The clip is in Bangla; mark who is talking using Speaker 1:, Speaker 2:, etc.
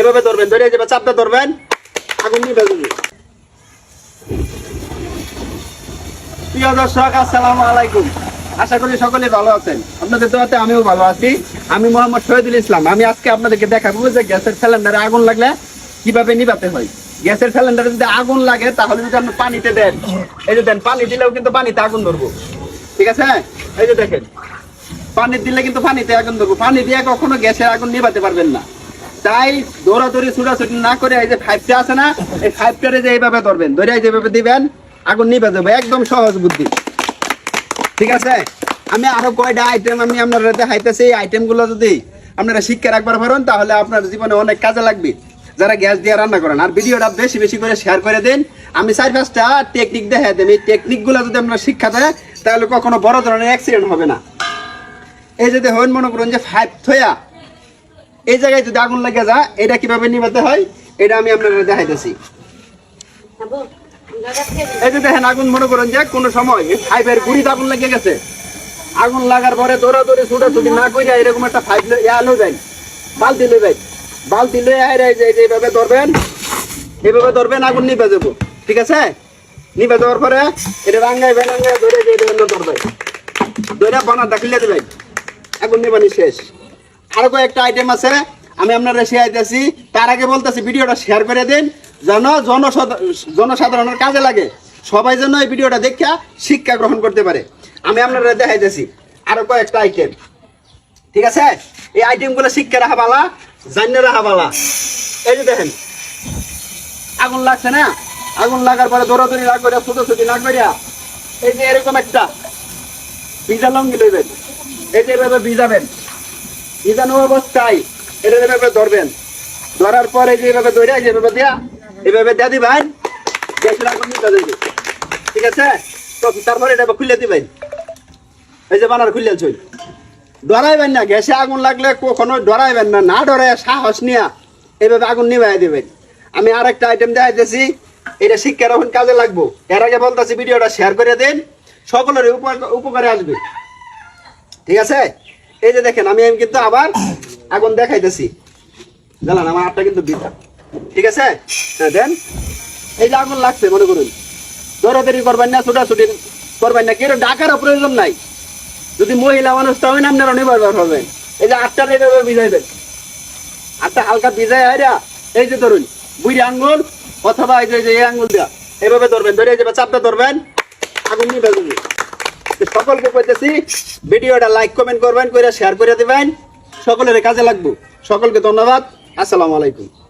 Speaker 1: এভাবে ধরবেন ধরে যাবে, চাপটা ধরবেন। আগুন নিবে যাবে প্রিয় দর্শক আলাইকুম। আশা করি সকলে ভালো আছেন। আপনাদের দোয়াতে আমিও ভালো আছি। আমি মোহাম্মদ শহীদুল ইসলাম। আমি আজকে আপনাদেরকে দেখাবো যে গ্যাসের সিলিন্ডারে আগুন লাগলে কীভাবে নিভাতে হয়। গ্যাসের সিলিন্ডারে যদি আগুন লাগে, তাহলে যদি আপনি পানিতে দেন, এই যে দেন, পানি দিলেও কিন্তু পানিতে আগুন ধরবো। ঠিক আছে? এই যে দেখেন, পানি দিলে কিন্তু পানিতে আগুন ধরবো। পানি দিয়ে কখনো গ্যাসের আগুন নিভাতে পারবেন না। তাই দৌড়াদৌড়ি, ছুটাছুটি না করে এই যে ফাইভটা আছে না, এই ফাইভটারে যে এইভাবে ধরবেন ধরে যেভাবে দিবেন, আগুন নিভে যাবে, একদম সহজ বুদ্ধি। ঠিক আছে? আমি আরও কয়টা আইটেম আমি আপনারা দেখাইতেছি, এই আইটেমগুলো যদি আপনারা শিক্ষা রাখবার পারেন, তাহলে আপনার জীবনে অনেক কাজে লাগবে। যারা গ্যাস দিয়ে রান্না করেন, আর ভিডিওটা বেশি বেশি করে শেয়ার করে দিন। আমি চার পাঁচটা টেকনিক দেখাই দেন এই টেকনিকগুলো যদি আপনারা শিক্ষা দেয়, তাহলে কখনো বড় ধরনের অ্যাক্সিডেন্ট হবে না। এই যে দেখুন, মনে করুন যে ফাইভ থয়া এই জায়গায় যদি আগুন লেগে যায় এটা কীভাবে নিভাতে হয়? এটা আমি আপনারা দেখাইতেছি। এই যে দেখেন আগুন মনে করেন যে কোনো সময় ফাইভের গুড়িতে আগুন লেগে গেছে। আগুন লাগার পরে দৌড়া দৌড়াদৌড়ি ছুটাছুটি না করে এরকম একটা ফাইভ বালতি লই যাই বালতি লই আইরে এই যে এইভাবে ধরবেন এইভাবে ধরবেন আগুন নিভে যাব। ঠিক আছে? নিভে দেওয়ার পরে এটা রাঙ্গাই বেনাঙ্গাই ধরে যে ধরবে। ধরে বানা দাখিলে দেবেন। আগুন নিবানি শেষ। আরও কয়েকটা আইটেম আছে। আমি আপনারা শেয়ারতেছি তার আগে বলতেছি, ভিডিওটা শেয়ার করে দিন, যেন জনসাধ- জনসাধারণের কাজে লাগে। সবাই যেন এই ভিডিওটা দেখা শিক্ষা গ্রহণ করতে পারে। আমি আপনারা দেখাইতেছি আরও কয়েকটা আইটেম ঠিক আছে? এই আইটেমগুলো শিক্ষা রাখা বালা, জানিয়ে রাখা বালা। এই যে দেখেন, আগুন লাগছে না? আগুন লাগার পরে দৌড়াদৌড়ি না করে ছোট ছোটি না করিয়া, এই যে এরকম একটা ভিজা লঙ্গি লইবেন। এই যে এভাবে ভিজাবেন। ভিজানো অবস্থায়। এটা এভাবে ধরবেন, ধরার পরে যে এভাবে ধরে যেভাবে দেয়া, এভাবে দেয়া দিবেন গ্যাসের আগুন ঠিক আছে? তো তারপরে এটা খুলে দিবেন। এই যে বানার খুলে ছই ডরাইবেন না, গ্যাসে আগুন লাগলে কখনো ডরাইবেন না না ডরাই সাহস নিয়া এইভাবে আগুন নিভাই দিবেন। আমি আর একটা আইটেম দেখাইতেছি, এটা শিক্ষার এখন কাজে লাগবো। এর আগে বলতেছি, ভিডিওটা শেয়ার করে দিন, সকলের উপকারে আসবে। ঠিক আছে? এই যে দেখেন, আমি আমি কিন্তু আবার আগুন দেখাইতেছি। জানান, আমার আটটা কিন্তু বিধা ঠিক আছে? হ্যাঁ দেন। এই যে আগুন লাগছে, মনে করুন। দৌড়াদৌড়ি করবেন না, ছুটাছুটি করবেন না কেউ ডাকারও প্রয়োজন নাই। যদি মহিলা মানুষ তো হবেন আপনারা নির্ভর হবেন এই যে আটটা এইভাবে ভিজাইবেন। আটটা হালকা ভিজাই হাইরা এই যে ধরুন, বুড়ি আঙ্গুল অথবা এই যে, এই আঙ্গুল দিয়া এইভাবে ধরবেন। ধরে এই যে চাপটা ধরবেন। আগুন নিয়ে। সকলকে কইতেছি, ভিডিওটা লাইক কমেন্ট করবেন করে শেয়ার করে দিবেন। সকলের কাজে লাগবো। সকলকে ধন্যবাদ। আসসালামু আলাইকুম।